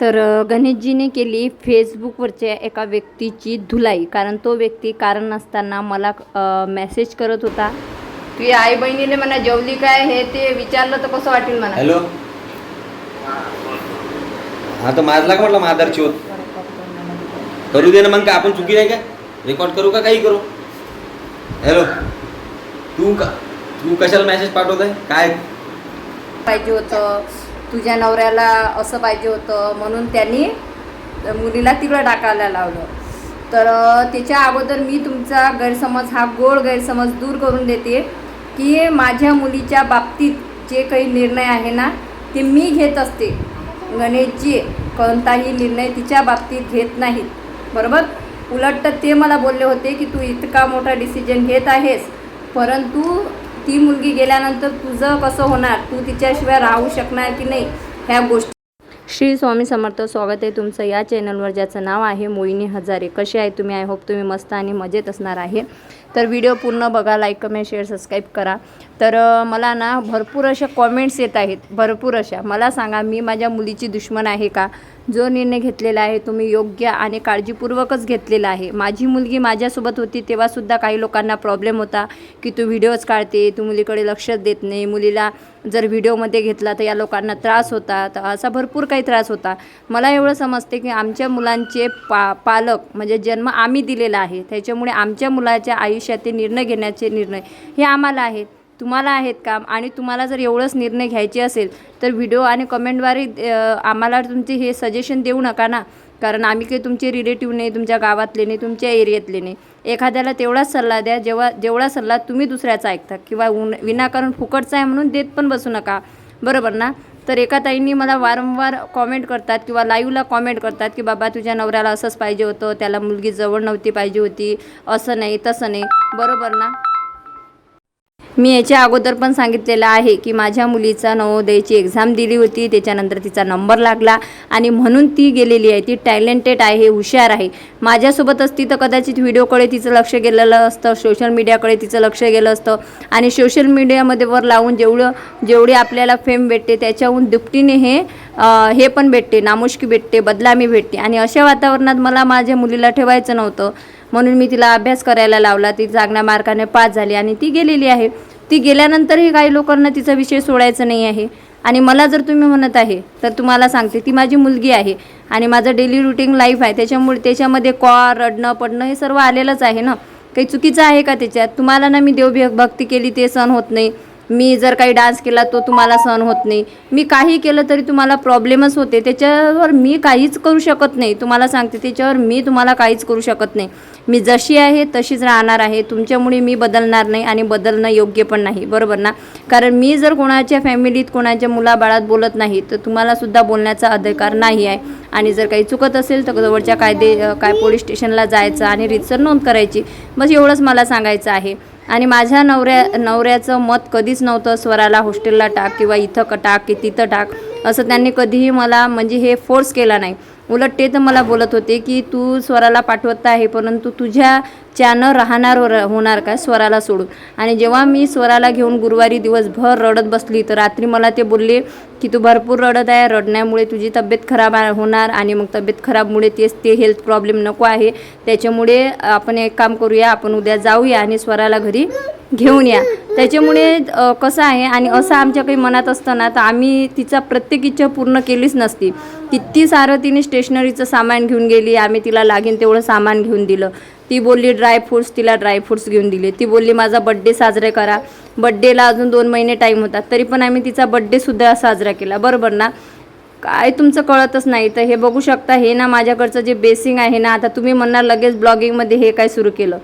तर गणेशजीने केली फेसबुकवरच्या एका व्यक्तीची धुलाई. कारण तो व्यक्ती कारण नसताना मला मेसेज करत होता. तुझी आई बहिणीने म्हणा जेवली काय? हे ते विचारलं तर कसं वाटेल म्हणा हॅलो? हा तर माझला का म्हटलं मादारची होत करू दे ना मग का आपण चुकी आहे का रेकॉर्ड करू का? काही करू? हॅलो? तू का तू कशाला मेसेज पाठवत आहे काय? पाहिजे होतं. तुझ्या नवऱ्याला असं पाहिजे होतं म्हणून त्यांनी मुलीला तिकडं टाकायला लावलं. तर त्याच्या अगोदर मी तुमचा गैरसमज हा गोड गैरसमज दूर करून देते की माझ्या मुलीच्या बाबतीत जे काही निर्णय आहे ना ते मी घेत असते. गणेशजी कोणताही निर्णय तिच्या बाबतीत घेत नाहीत. बरोबर? उलट तर ते मला बोलले होते की तू इतका मोठा डिसिजन घेत आहेस परंतु ती मुलगी गेल्यानंतर तुझं कसं होणार? तू तिच्याशिवाय राहू शकणार की नाही? ह्या गोष्टी श्री स्वामी समर्थ स्वागत आहे तुमचं या चॅनलवर ज्याचं नाव आहे मोहिनी हजारे. कसे आहे तुम्ही? आय होप तुम्ही मस्त आणि मजेत असणार आहे. तर व्हिडिओ पूर्ण बघा लाईक कमेंट शेअर सबस्क्राईब करा. तर मला ना भरपूर अशा कॉमेंट्स येत आहेत. भरपूर अशा. मला सांगा मी माझ्या मुलीची दुश्मन आहे का? जो निर्णय घेतलेला आहे तो मी योग्य आणि काळजीपूर्वकच घेतलेला आहे. माझी मुलगी माझ्यासोबत होती तेव्हासुद्धा काही लोकांना प्रॉब्लेम होता की तू व्हिडिओज काढते तू मुलीकडे लक्ष देत नाही. मुलीला जर व्हिडिओमध्ये घेतला तर या लोकांना त्रास होता. तर असा भरपूर काही त्रास होता. मला एवढं समजते की आमच्या मुलांचे पा पालक म्हणजे जन्म आम्ही दिलेला आहे. त्याच्यामुळे आमच्या मुलाच्या आयुष्यातील निर्णय घेण्याचे निर्णय हे आम्हाला आहेत. तुम्हाला आहेत का आणि तुम्हाला जर एवढंच निर्णय घ्यायचे असेल तर व्हिडिओ आणि कमेंटद्वारे आम्हाला तुमचे हे सजेशन देऊ नका ना. कारण आम्ही काही तुमचे रिलेटिव्ह नाही तुमच्या गावातले नाही तुमच्या एरियातले नाही. एखाद्याला तेवढाच सल्ला द्या जेव्हा जेवढा सल्ला तुम्ही दुसऱ्याचा ऐकता किंवा उन विनाकारण फुकटचा आहे म्हणून देत पण बसू नका. बरोबर ना? तर एका ताईंनी मला वारंवार कॉमेंट करतात किंवा लाईव्हला कॉमेंट करतात की बाबा तुझ्या नवऱ्याला असंच पाहिजे होतं त्याला मुलगी जवळ नव्हती पाहिजे होती असं नाही तसं नाही. बरोबर ना? मी याच्या अगोदर पण सांगितलेलं आहे की माझ्या मुलीचा नवोदयची एक्झाम दिली होती त्याच्यानंतर तिचा नंबर लागला आणि म्हणून ती गेलेली आहे. ती टॅलेंटेड आहे हुशार आहे. माझ्यासोबत असती तर कदाचित व्हिडिओकडे तिचं लक्ष गेलेलं असतं सोशल मीडियाकडे तिचं लक्ष गेलं असतं आणि सोशल मीडियामध्ये वर लावून जेवढं जेवढे आपल्याला फेम भेटते त्याच्याहून दुपटीने हे हे पण भेटते नामुष्की भेटते बदलामी भेटते. आणि अशा वातावरणात मला माझ्या मुलीला ठेवायचं नव्हतं. म्हणून मी तिला अभ्यास करायला लावला. ती चांगल्या मार्काने पास झाली आणि ती गेलेली आहे. ती गेल्यानंतरही काही लोकांना तिचा विषय सोडायचा नाही आहे. आणि मला जर तुम्ही म्हणत आहे तर तुम्हाला सांगते ती माझी मुलगी आहे आणि माझं डेली रुटीन लाईफ आहे. त्याच्यामुळे त्याच्यामध्ये कॉर रडणं पडणं हे सर्व आलेलंच आहे ना? काही चुकीचं आहे का त्याच्यात? तुम्हाला ना मी देव भक्ती केली ते सण होत नाही. मी जर काही डान्स केला तो तुम्हाला सहन होत नाही. मी काही केलं तरी तुम्हाला प्रॉब्लेमच होते. त्याच्यावर मी काहीच करू शकत नाही. तुम्हाला सांगते त्याच्यावर मी तुम्हाला काहीच करू शकत नाही. मी जशी आहे तशीच राहणार आहे. तुमच्यामुळे मी बदलणार नाही आणि बदलणं योग्य पण नाही. बरोबर ना? कारण मी जर कोणाच्या फॅमिलीत कोणाच्या मुलाबाळात बोलत नाही तर तुम्हालासुद्धा बोलण्याचा अधिकार नाही आहे. आणि जर काही चुकत असेल तर जवळच्या कायदे काय पोलीस स्टेशनला जायचं आणि रितसर नोंद करायची. बस एवढंच मला सांगायचं आहे. आणि माझ्या नवऱ्या नवऱ्याचं मत कधीच नव्हतं स्वराला हॉस्टेलला टाक किंवा इथं टाक की तिथं टाक. असं त्यांनी कधीही मला म्हणजे हे फोर्स केला नाही. उलट ते तर मला बोलत होते की तू स्वराला पाठवत आहे परंतु तुझ्या च्यानं राहणार होणार का स्वराला सोडून? आणि जेव्हा मी स्वराला घेऊन गुरुवारी दिवसभर रडत बसली तर रात्री मला ते बोलले की तू भरपूर रडत आहे रडण्यामुळे तुझी तब्येत खराब होणार आणि मग तब्येत खराबमुळे तेच ते हेल्थ प्रॉब्लेम नको आहे. त्याच्यामुळे आपण एक काम करूया आपण उद्या जाऊया आणि स्वराला घरी घेऊन या. त्याच्यामुळे कसं आहे आणि असं आमच्या काही मनात असतं ना तर आम्ही तिचा प्रत्येक इच्छा पूर्ण केलीच नसती. किती सारं तिने स्टेशनरीचं सामान घेऊन गेली आम्ही तिला लागेन तेवढं सामान घेऊन दिलं. ती बोलली ड्रायफ्रूट्स तिला ड्रायफ्रूट्स घेऊन दिले. ती बोलली माझा बड्डे साजरा करा. बड्डेला अजून दोन महिने टाईम होता तरी पण आम्ही तिचा बड्डेसुद्धा साजरा केला. बरोबर ना? काय तुमचं कळतच नाही. तर हे बघू शकता हे ना माझ्याकडचं जे बेसिंग आहे ना आता तुम्ही म्हणणार लगेच ब्लॉगिंगमध्ये हे काय सुरू केलं.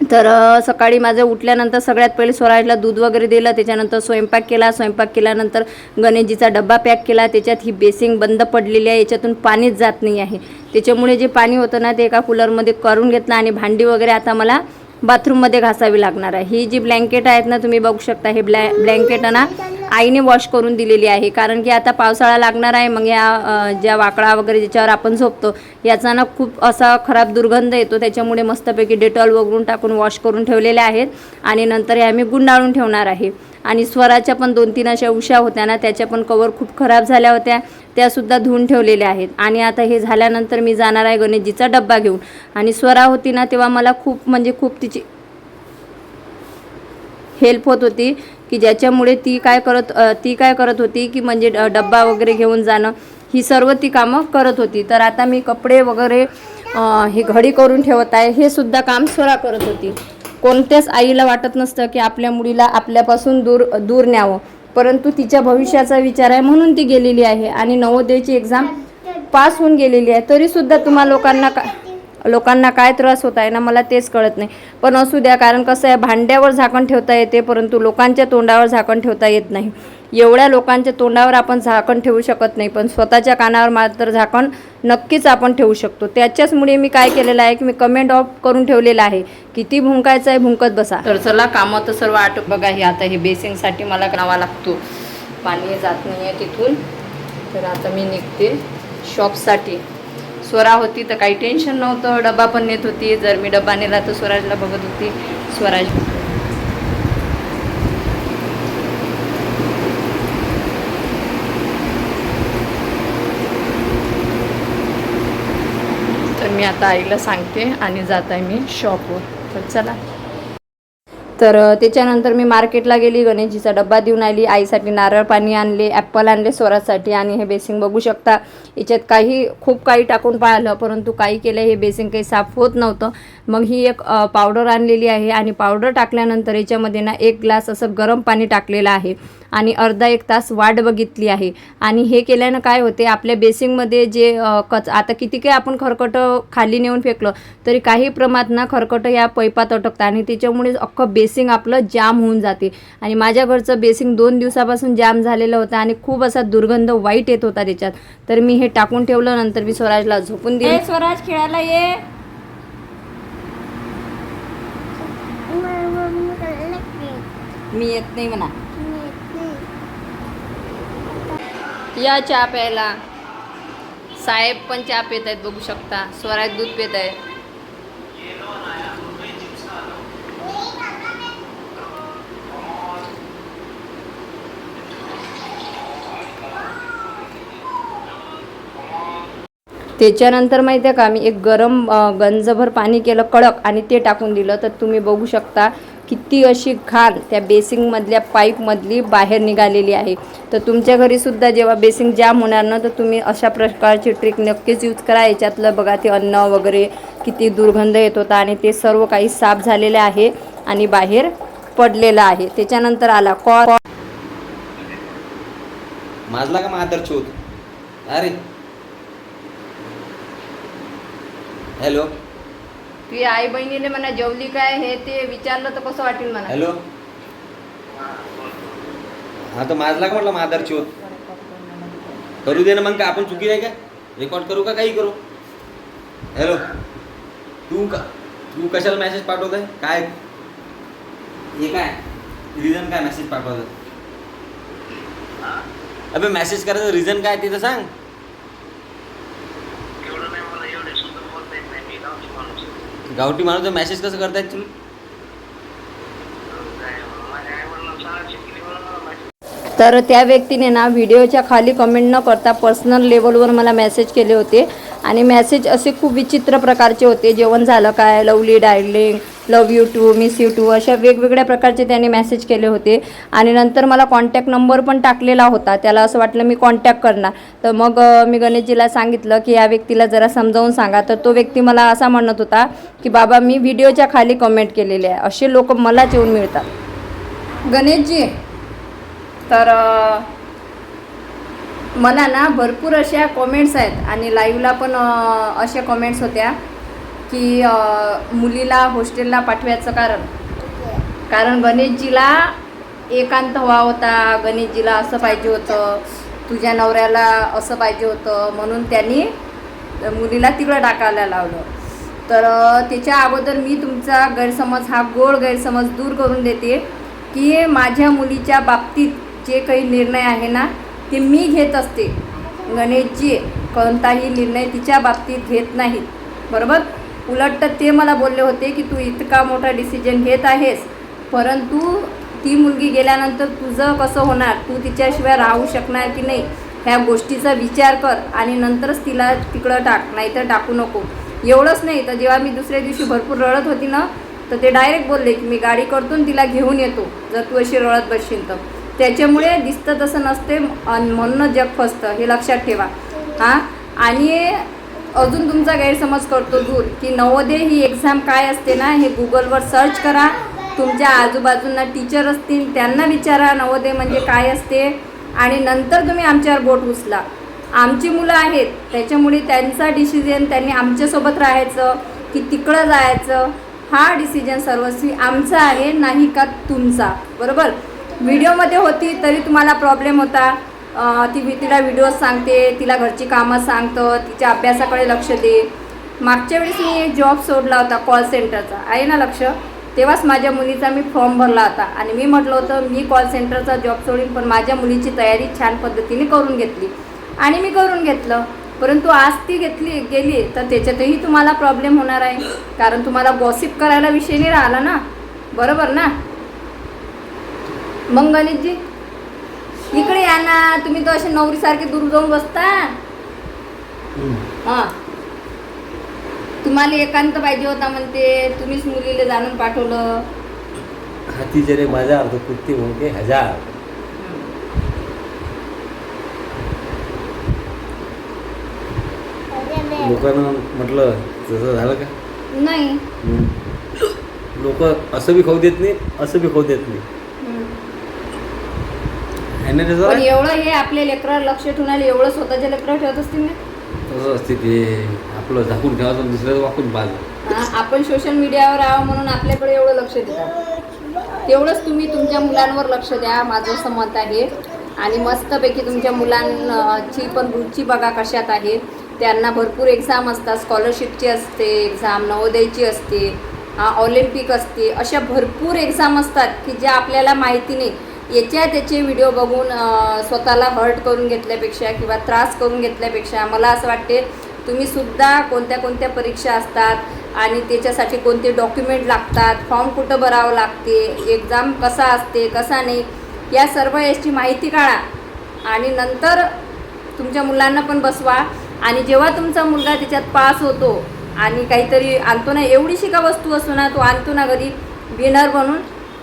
तर सकाळी माझं उठल्यानंतर सगळ्यात पहिले स्वराजला दूध वगैरे दिलं त्याच्यानंतर स्वयंपाक केला स्वयंपाक केल्यानंतर गणेशजीचा डब्बा पॅक केला त्याच्यात ही बेसिंग बंद पडलेली आहे याच्यातून पाणीच जात नाही आहे. त्याच्यामुळे जे पाणी होतं ना ते एका कूलरमध्ये करून घेतलं आणि भांडी वगैरे आता मला बाथरूममध्ये घासावी लागणार आहे. ही जी ब्लँकेट आहेत ना तुम्ही बघू शकता हे ब्लॅ ब्लँकेट ना आईने वॉश करून दिलेली आहे. कारण की आता पावसाळा लागणार आहे मग या ज्या वाकडा वगैरे ज्याच्यावर आपण झोपतो याचा ना खूप असा खराब दुर्गंध येतो. त्याच्यामुळे मस्तपैकी डेटॉल वगळून टाकून वॉश करून ठेवलेल्या आहेत. आणि नंतर हे आम्ही गुंडाळून ठेवणार आहे. आणि स्वराच्या पण दोन तीन अशा उशा होत्या ना त्याच्या पण कवर खूप खराब झाल्या होत्या. त्यासुद्धा धुवून ठेवलेल्या आहेत. आणि आता हे झाल्यानंतर मी जाणार आहे गणेशजीचा डब्बा घेऊन. आणि स्वरा होती ना तेव्हा मला खूप म्हणजे खूप तिची हेल्प होत होती की ज्याच्यामुळे ती काय करत ती काय करत होती की म्हणजे ड- डब्बा वगैरे घेऊन जाणं ही सर्व ती कामं करत होती. तर आता मी कपडे वगैरे ही घडी करून ठेवत आहे. हे सुद्धा काम स्वरा करत होती. कोणत्याच आईला वाटत नसतं की आपल्या मुलीला आपल्यापासून दूर दूर न्यावं. परंतु तिच्या भविष्याचा विचार आहे म्हणून ती गेलेली आहे. आणि नवोदयची एक्झाम पास होऊन गेलेली आहे. तरीसुद्धा तुम्हा लोकांना का लोकांना काय त्रास होत आहे ना मला तेच कळत नाही. पण असू द्या कारण कसं आहे भांड्यावर झाकण ठेवता येते परंतु लोकांच्या तोंडावर झाकण ठेवता येत नाही. एवढ्या लोकांच्या तोंडावर आपण झाकण ठेवू शकत नाही पण स्वतःच्या कानावर मात्र झाकण नक्कीच आपण ठेवू शकतो. त्याच्याचमुळे मी काय केलेलं आहे की मी कमेंट ऑफ करून ठेवलेलं आहे. किती भुंकायचं आहे भुंकत बसा. तर चला कामं तर सर्व आटोप बघा हे आता हे बेसिंगसाठी मला करावा लागतो. पाणी जात नाही आहे तिथून. तर आता मी निघते शॉपसाठी स्वरा होती तर काही टेन्शन नव्हतं. डबा पण नेत होती. जर मी डबा नेला तर स्वराजला बघत होती. स्वराज तर मी आता आईला सांगते आणि जात आहे मी शॉपवर तर चला. तर त्याच्यानंतर मी मार्केटला गेली गणेशजीचा डब्बा देऊन आली आईसाठी नारळ पाणी आणले ॲप्पल आणले स्वरासाठी आणि हे बेसिंग बघू शकता. याच्यात काही खूप काही टाकून पाहिलं परंतु काही केलं हे बेसिंग काही साफ होत नव्हतं. मग ही एक पावडर आणलेली आहे आणि पावडर टाकल्यानंतर याच्यामध्ये ना एक ग्लास असं गरम पाणी टाकलेलं आहे. आणि अर्धा एक तास वाट बघितली आहे. आणि हे केल्यानं काय होते आपल्या बेसिंगमध्ये जे कच आता किती काही आपण खरकटं खाली नेऊन फेकलं तरी काही प्रमाणात ना खरकटं या पैपात अटकतं आणि त्याच्यामुळे अख्खं बेसिंग आपलं जाम होऊन जाते. आणि माझ्या घरचं बेसिंग दोन दिवसापासून जाम झालेलं होतं आणि खूप असा दुर्गंध वाईट येत होता त्याच्यात. तर मी हे टाकून ठेवलं नंतर मी स्वराजला झोपून दिले. स्वराज खेळायला ये. मी येत नाही म्हणा. या चहा प्यायला. साहेब पण चहा पित आहेत बघू शकता. स्वराज दूध पित आहे. त्याच्यानंतर माहिती आहे का मी एक गरम गंजभर पाणी केलं कडक आणि ते टाकून दिलं. तर तुम्ही बघू शकता किती अशी घाण त्या बेसिंगमधल्या पाईपमधली बाहेर निघालेली आहे. तर तुमच्या घरीसुद्धा जेव्हा बेसिंग जाम होणार ना तर तुम्ही अशा प्रकारची ट्रिक नक्कीच यूज करा. याच्यातलं बघा ते अन्न वगैरे किती दुर्गंध येत होता आणि ते सर्व काही साफ झालेले आहे आणि बाहेर पडलेलं आहे. त्याच्यानंतर आला कॉ माजला का महादरची अरे. हॅलो तुझी आई बहिणीने म्हणा जेवली काय हे ते विचारलं तर कसं वाटेल म्हणा? हॅलो? हा तर माझला का म्हटलं महादरची होत करू दे ना मग का आपण चुकी आहे का? रेकॉर्ड करू का काही करू? हॅलो तू का तू कशाला मेसेज पाठवत आहे काय? हे काय? रिझन काय मेसेज पाठवत अबे मेसेज करायचं रिझन काय ते तर सांग एवढं नाही मला एवढे सुद्धा बोलता येत नाही मी गावची माणूस आहे. गावठी माणूस मॅसेज कसं करतायत तुम्ही? तर त्या व्यक्तीने ना व्हिडिओच्या खाली कमेंट न करता पर्सनल लेवलवर मला मेसेज केले होते. आणि मेसेज असे खूप विचित्र प्रकारचे होते. जेवण झालं काय? Lovely darling love you too miss you too अशा वेगवेगळ्या प्रकारचे त्याने मेसेज केले होते. आणि नंतर मला कॉन्टॅक्ट नंबर पण टाकलेला होता. त्याला असं वाटलं मी कॉन्टॅक्ट करणार. तर मग मी गणेशजीला सांगितलं की या व्यक्तीला जरा समजावून सांगा. तर तो व्यक्ती मला असा म्हणत होता की बाबा मी व्हिडिओच्या खाली कमेंट केलेले आहे. असे लोक मलाच येऊन मिळतात. गणेशजी. तर मला ना भरपूर अशा कॉमेंट्स आहेत. आणि लाईव्हला पण अशा कॉमेंट्स होत्या की मुलीला हॉस्टेलला पाठवायचं कारण. कारण गणेशजीला एकांत हवा होता. गणेशजीला असं पाहिजे होतं. तुझ्या नवऱ्याला असं पाहिजे होतं. म्हणून त्यांनी मुलीला तिकडं टाकायला लावलं. तर त्याच्या अगोदर मी तुमचा गैरसमज हा गोड गैरसमज दूर करून देते की माझ्या मुलीच्या बाबतीत जे काही निर्णय आहे ना ती मी घेत असते. गणेशजी कोणताही निर्णय तिच्या बाबतीत घेत नाहीत. बरोबर? उलट तर ते मला बोलले होते की तू इतका मोठा डिसिजन घेत आहेस परंतु ती मुलगी गेल्यानंतर तुझं कसं होणार? तू तिच्याशिवाय राहू शकणार की नाही? ह्या गोष्टीचा विचार कर आणि नंतरच तिला तिकडं टाक नाहीतर टाकू नको. एवढंच नाही तर जेव्हा मी दुसऱ्या दिवशी भरपूर रडत होती ना तर ते डायरेक्ट बोलले की मी गाडी करतो तिला घेऊन येतो जर तू अशी रडत बसशील तर. त्याच्यामुळे दिसतं तसं नसते. अन जग फसतं. हे लक्षात ठेवा. हां? आणि अजून तुमचा गैरसमज करतो दूर की नवोदय ही एक्झाम काय असते ना हे गुगलवर सर्च करा. तुमच्या आजूबाजूंना टीचर असतील त्यांना विचारा नवोदय म्हणजे काय असते. आणि नंतर तुम्ही आमच्यावर बोट उचला. आमची मुलं आहेत त्याच्यामुळे त्यांचा डिसिजन त्यांनी आमच्यासोबत राहायचं की तिकडं जायचं हा डिसिजन सर्वस्वी आमचा आहे नाही का तुमचा. बरोबर? व्हिडिओमध्ये होती तरी तुम्हाला प्रॉब्लेम होता. ती मी तिला व्हिडिओ सांगते तिला घरची कामं सांगतं तिच्या अभ्यासाकडे लक्ष दे. मागच्या वेळेस मी जॉब सोडला होता कॉल सेंटरचा आहे ना लक्ष? तेव्हाच माझ्या मुलीचा मी फॉर्म भरला होता. आणि मी म्हटलं होतं मी कॉल सेंटरचा जॉब सोडीन पण माझ्या मुलीची तयारी छान पद्धतीने करून घेतली. आणि मी करून घेतलं. परंतु आज ती घेतली गेली तर त्याच्यातही तुम्हाला प्रॉब्लेम होणार आहे. कारण तुम्हाला गॉसिप करायला विषय नाही राहिला ना? बरोबर ना? मग गणेशजी इकडे या ना तुम्ही तर असे नवरीसारखे दूर जाऊन बसता. हां. तुम्हाला एकांत पाहिजे होता म्हणते तुम्हीच मुलीला जाणून पाठवलं. हाती जरे माझा अर्ध कुत्ती होते हजार. लोकांना म्हटलं तसं झालं का? नाही. लोक असं बी खाऊ देत नाही असं बी खाऊ देत नाही. पण एवढं हे आपल्या लेकरावर लक्ष ठेवून आले एवढं स्वतःच्या लेकरावर ठेवत असतील ना? तसं असते ते. आपलं झाकून ठेवायचं आणि दुसऱ्याचं वाकून पाहिलं हा, आपण सोशल मीडियावर आहो म्हणून आपल्याकडे एवढं लक्ष देतात. तेवढंच तुम्ही तुमच्या मुलांवर लक्ष द्या. माझं असं मत आहे. आणि मस्तपैकी तुमच्या मुलांची पण रुची बघा कशात आहे. त्यांना भरपूर एक्झाम असतात. स्कॉलरशिपची असते एक्झाम नवोदयची असते हा, ऑलिम्पिक असते. अशा भरपूर एक्झाम असतात की ज्या आपल्याला माहिती नाही. याच्या त्याचे व्हिडिओ बघून स्वतःला हर्ट करून घेतल्यापेक्षा किंवा त्रास करून घेतल्यापेक्षा मला असं वाटते तुम्ही सुद्धा कोणत्या कोणत्या परीक्षा असतात आणि त्याच्यासाठी कोणते डॉक्युमेंट लागतात फॉर्म कुठं भरावं लागते एक्झाम कसा असते कसा नाही या सर्व याची माहिती काढा. आणि नंतर तुमच्या मुलांना पण बसवा. आणि जेव्हा तुमचा मुलगा त्याच्यात पास होतो आणि काहीतरी आणतो ना एवढीशी का वस्तू असू ना तो आणतो ना घरी विनर बनून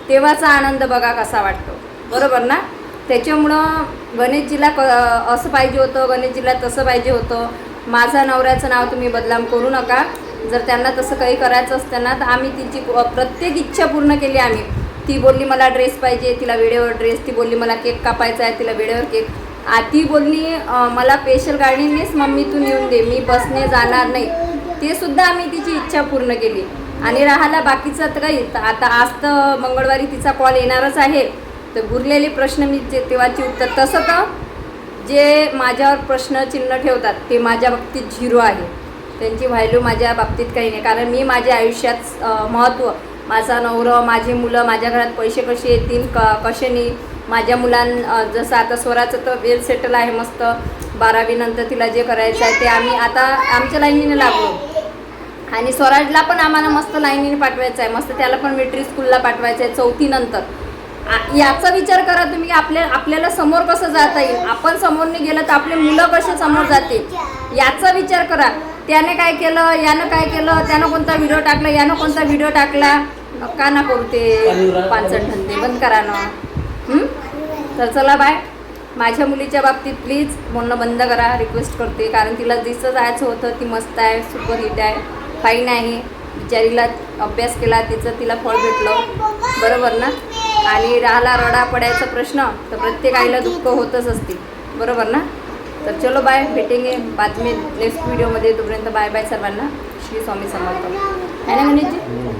तेव्हाचा आनंद बघा कसा वाटतो. बरोबर ना? त्याच्यामुळं गणेशजीला क असं पाहिजे होतं गणेशजीला तसं पाहिजे होतं. माझा नवऱ्याचं नाव तुम्ही बदलाम करू नका. जर त्यांना तसं काही करायचं असतं ना तर आम्ही तिची प्रत्येक इच्छा पूर्ण केली आम्ही. ती बोलली मला ड्रेस पाहिजे तिला वेळेवर ड्रेस ती बोलली मला केक कापायचा आहे तिला वेळेवर केक. ती बोलली मला स्पेशल गाडीनेच मम्मी तू नेऊन दे मी बसने जाणार नाही. ते सुद्धा आम्ही तिची इच्छा पूर्ण केली. आणि राहिला बाकीचं तर काही तर आता आज तर मंगळवारी तिचा कॉल येणारच आहे. तर उरलेले प्रश्न मी जे तेव्हाची उत्तर तसं तर जे माझ्यावर प्रश्नचिन्ह ठेवतात ते माझ्या बाबतीत झिरो आहे. त्यांची व्हॅल्यू माझ्या बाबतीत काही नाही. कारण मी माझ्या आयुष्यात महत्त्व माझा नवरं माझी मुलं माझ्या घरात पैसे कसे येतील क कसे नाही? माझ्या मुलां जसं आता स्वराचं तर वेल सेटल आहे मस्त. बारावीनंतर तिला जे करायचं आहे ते आम्ही आता आमच्या लाईनीने लागलो. आणि स्वराजला पण आम्हाला मस्त लाईनीने पाठवायचं आहे. मस्त त्याला पण मिलिटरी स्कूलला पाठवायचं आहे चौथीनंतर याचा विचार करा तुम्ही आपल्या आपल्याला समोर कसं जाता येईल? आपण समोरने गेलं तर आपले मुलं कसे समोर जातील? याचा विचार करा. त्याने काय केलं यानं काय केलं त्यानं कोणता व्हिडिओ टाकला यानं कोणता व्हिडिओ टाकला? का ना करते ते पानसट धंदे बंद करा ना. तर चला बाय. माझ्या मुलीच्या बाबतीत प्लीज बोलणं बंद करा रिक्वेस्ट करते. कारण तिला जिचं जायचं होतं ती मस्त आहे सुपर हिट आहे. फाईन आहे बिचारीला अभ्यास केला तिचं तिला फळ भेटलं. बरोबर ना? आणि राहिला रडा पडायचा प्रश्न तर प्रत्येक आईला दुःख होतच असते. बरोबर ना? तर चलो बाय भेटेंगे बातमी नेक्स्ट व्हिडिओमध्ये तोपर्यंत बाय बाय सर्वांना. श्री स्वामी समर्थ. आहे ना गणेशजी? हो.